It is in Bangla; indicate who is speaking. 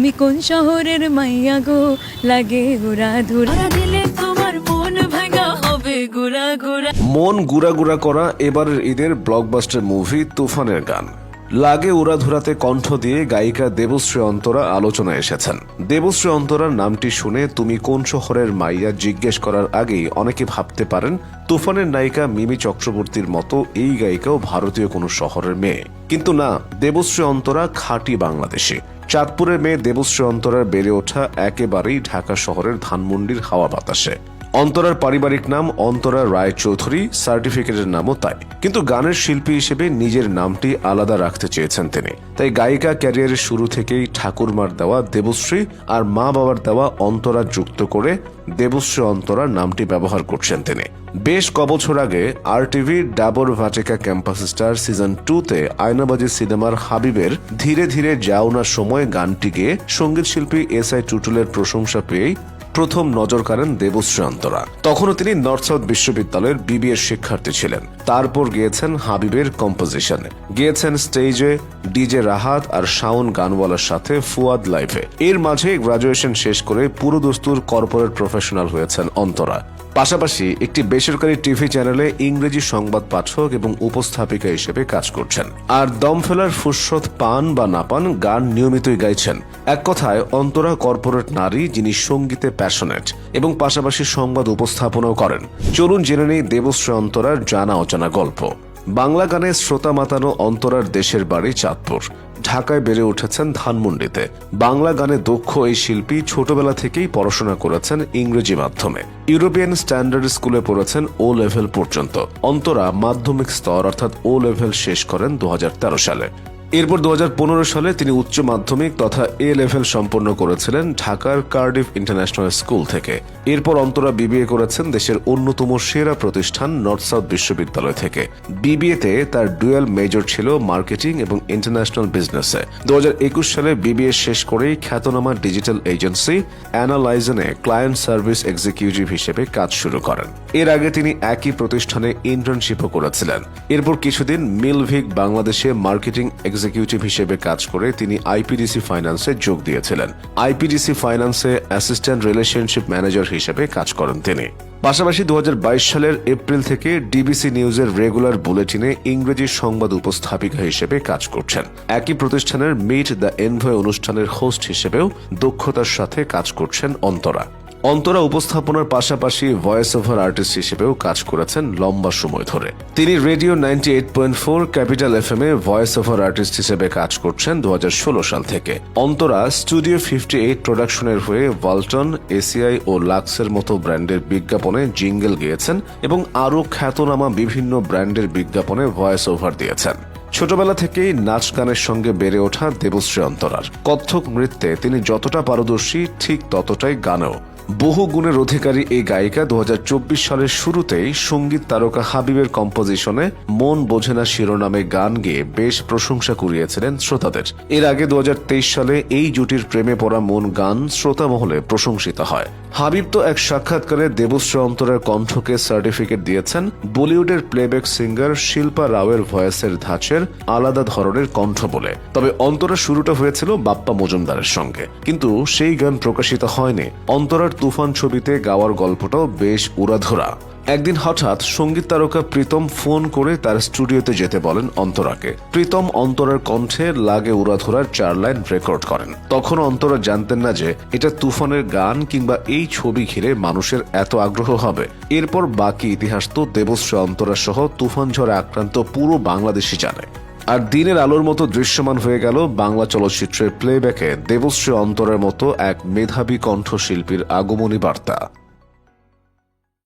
Speaker 1: তুমি কোন শহরের মাইয়া গো? লাগে ঘোরা ধুরা দিলে তোমার মন ভাঙা হবে গুড়া গুড়া
Speaker 2: মন গুড়া গুড়া করা এবারের ঈদের ব্লকবাস্টার মুভি তুফানের গান। লাগে উড়াধুরাতে কণ্ঠ দিয়ে গায়িকা দেবশ্রী অন্তরা আলোচনায় এসেছেন। দেবশ্রী অন্তরার নামটি শুনে তুমি কোন শহরের মাইয়া জিজ্ঞেস করার আগেই অনেকে ভাবতে পারেন, তুফানের নায়িকা মিমি চক্রবর্তীর মতো এই গায়িকাও ভারতীয় কোনো শহরের মেয়ে। কিন্তু না, দেবশ্রী অন্তরা খাঁটি বাংলাদেশে। চাঁদপুরের মেয়ে দেবশ্রী অন্তরার বেড়ে ওঠা একেবারেই ঢাকা শহরের ধানমন্ডির হাওয়া বাতাসে। অন্তরার পারিবারিক নাম অন্তরা রায় চৌধুরী সার্টিফিকেটের নামও তাই। কিন্তু গানের শিল্পী হিসেবে নিজের নামটি আলাদা রাখতে চেয়েছেন তিনি। তাই গায়িকা ক্যারিয়ারের শুরু থেকেই ঠাকুরমার দেওয়া দেবশ্রী আর মা বাবার দেওয়া অন্তরা যুক্ত করে দেবশ্রী অন্তরার নামটি ব্যবহার করছেন তিনি। বেশ কবছর আগে R TV Dabur Vatika campus star season টুতে আয়নাবাজি সিনেমার হাবিবের ধীরে ধীরে যাও না সময় গানটি গেয়ে সংগীত শিল্পী এস আই টুটুলের প্রশংসা পেয়েই প্রথম নজর কাড়েন দেবশ্রী অন্তরা তখনও তিনি নর্থ সাউথ বিশ্ববিদ্যালয়ের বিবিএ শিক্ষার্থী ছিলেন। তারপর গিয়েছেন হাবিবের কম্পোজিশনে। গিয়েছেন স্টেজে ডিজে রাহাত আর শাওন গানওয়ালার সাথে ফুয়াদ লাইফে। এর মাঝে গ্রাজুয়েশন শেষ করে পুরো দস্তুর কর্পোরেট প্রফেশনাল হয়েছেন অন্তরা। পাশাপাশি একটি বেসরকারি টিভি চ্যানেলে ইংরেজি সংবাদ পাঠক এবং উপস্থাপিকা হিসেবে কাজ করছেন। আর দম ফেলার পান বা না পান গান নিয়মিতই গাইছেন। এক কথায়, অন্তরা কর্পোরেট নারী যিনি সঙ্গীতে প্যাশনেট এবং পাশাপাশি সংবাদ উপস্থাপনাও করেন। চলুন জেনে নেই দেবশ্রী অন্তরার জানা অজানা গল্প। বাংলা গানে শ্রোতা মাতানো অন্তরার দেশের বাড়ি চাঁদপুর। ঢাকায় বেড়ে উঠেছেন ধানমন্ডিতে। বাংলা গানে দক্ষ এই শিল্পী ছোটবেলা থেকেই পড়াশোনা করেছেন ইংরেজি মাধ্যমে। ইউরোপিয়ান স্ট্যান্ডার্ড স্কুলে পড়েছেন ও লেভেল পর্যন্ত। অন্তরা মাধ্যমিক স্তর অর্থাৎ ও লেভেল শেষ করেন দু হাজার তেরো সালে। এরপর দু হাজার পনেরো সালে তিনি উচ্চ মাধ্যমিক তথা এ লেভেল সম্পন্ন করেছিলেন ঢাকার কার্ডিফ ইন্টারন্যাশনাল স্কুল থেকে। এরপর অন্তরা বিবিএ করেছেন দেশের অন্যতম সেরা প্রতিষ্ঠান নর্থ সাউথ বিশ্ববিদ্যালয় থেকে। বিবিএতে তার ডুয়েল মেজর ছিল মার্কেটিং এবং ইন্টারন্যাশনাল বিজনেসে। দু সালে বিবিএ শেষ করেই খ্যাতনামা ডিজিটাল এজেন্সি অ্যানালাইজনে ক্লায়েন্ট সার্ভিস এক্সিকিউটিভ হিসেবে কাজ শুরু করেন। এর আগে তিনি একই প্রতিষ্ঠানে ইন্টার্নশিপও করেছিলেন। এরপর কিছুদিন মিলভিক বাংলাদেশে মার্কেটিং এক্সিকিউটিভ হিসেবে কাজ করে তিনি আইপিডিসি ফাইন্যান্সে যোগ দিয়েছিলেন। আইপিডিসি ফাইন্যান্সে অ্যাসিস্ট্যান্ট রিলেশনশিপ ম্যানেজার হিসেবে কাজ করেন তিনি। পাশাপাশি দু হাজার বাইশ সালের এপ্রিল থেকে ডিবিসি নিউজের রেগুলার বুলেটিনে ইংরেজি সংবাদ উপস্থাপিকা হিসেবে কাজ করছেন। একই প্রতিষ্ঠানের মিট দ্য এনভয় অনুষ্ঠানের হোস্ট হিসেবেও দক্ষতার সাথে কাজ করছেন অন্তরা। অন্তরা উপস্থাপনার পাশাপাশি ভয়েস ওভার আর্টিস্ট হিসেবেও কাজ করেছেন লম্বা সময় ধরে। তিনি radio ninety eight point four, Capital F M এ ভয়েস ওভার আর্টিস্ট হিসেবে কাজ করছেন দু হাজার ষোলো সাল থেকে। অন্তরা স্টুডিও ফিফটি এইট প্রোডাকশনের হয়ে ওয়ালটন, এসিআই ও লাক্সের মতো ব্র্যান্ডের বিজ্ঞাপনে জিঙ্গেল গিয়েছেন এবং আরও খ্যাতনামা বিভিন্ন ব্র্যান্ডের বিজ্ঞাপনে ভয়েস ওভার দিয়েছেন। ছোটবেলা থেকেই নাচ গানের সঙ্গে বেড়ে ওঠা দেবশ্রী অন্তরার। কত্থক নৃত্যে তিনি যতটা পারদর্শী, ঠিক ততটাই গানেও বহু গুণের অধিকারী এই গায়িকা দু হাজার চব্বিশ সালের শুরুতেই সংগীত তারকা হাবিবের কম্পোজিশনে মন বোঝে না শিরোনামে গান গেয়ে বেশ প্রশংসা কুড়িয়েছিলেন শ্রোতাদের। এর আগে দু হাজার তেইশ সালে এই জুটির প্রেমে পড়া মন গান শ্রোতা মহলে প্রশংসিত হয়। হাবিব তো এক সাক্ষাৎকারে দেবশ্রী অন্তরের কণ্ঠকে সার্টিফিকেট দিয়েছেন। বলিউডের প্লেব্যাক সিঙ্গার শিল্পা রাওয়ের ভয়েসের ধাঁচের আলাদা ধরনের কণ্ঠ বলে। তবে অন্তরার শুরুটা হয়েছিল বাপ্পা মজুমদারের সঙ্গে। কিন্তু সেই গান প্রকাশিত হয়নি। অন্তরার তুফান ছবিতে গাওয়ার গল্পটাও বেশ উড়াধরা। একদিন হঠাৎ সংগীত তারকা প্রীতম ফোন করে তার স্টুডিওতে যেতে বলেন অন্তরাকে। প্রীতম অন্তরার কণ্ঠে লাগে উড়াধরার চার লাইন রেকর্ড করেন। তখন অন্তরা জানতেন না যে এটা তুফানের গান কিংবা এই ছবি ঘিরে মানুষের এত আগ্রহ হবে। এরপর বাকি ইতিহাস তো দেবশ্রী অন্তরা সহ তুফান ঝড়ে আক্রান্ত পুরো বাংলাদেশই জানে। আর দিনের আলোর মতো দৃশ্যমান হয়ে গেল বাংলা চলচ্চিত্রের প্লেব্যাকে দেবশ্রী অন্তরের মতো এক মেধাবী কণ্ঠশিল্পীর আগমনী বার্তা।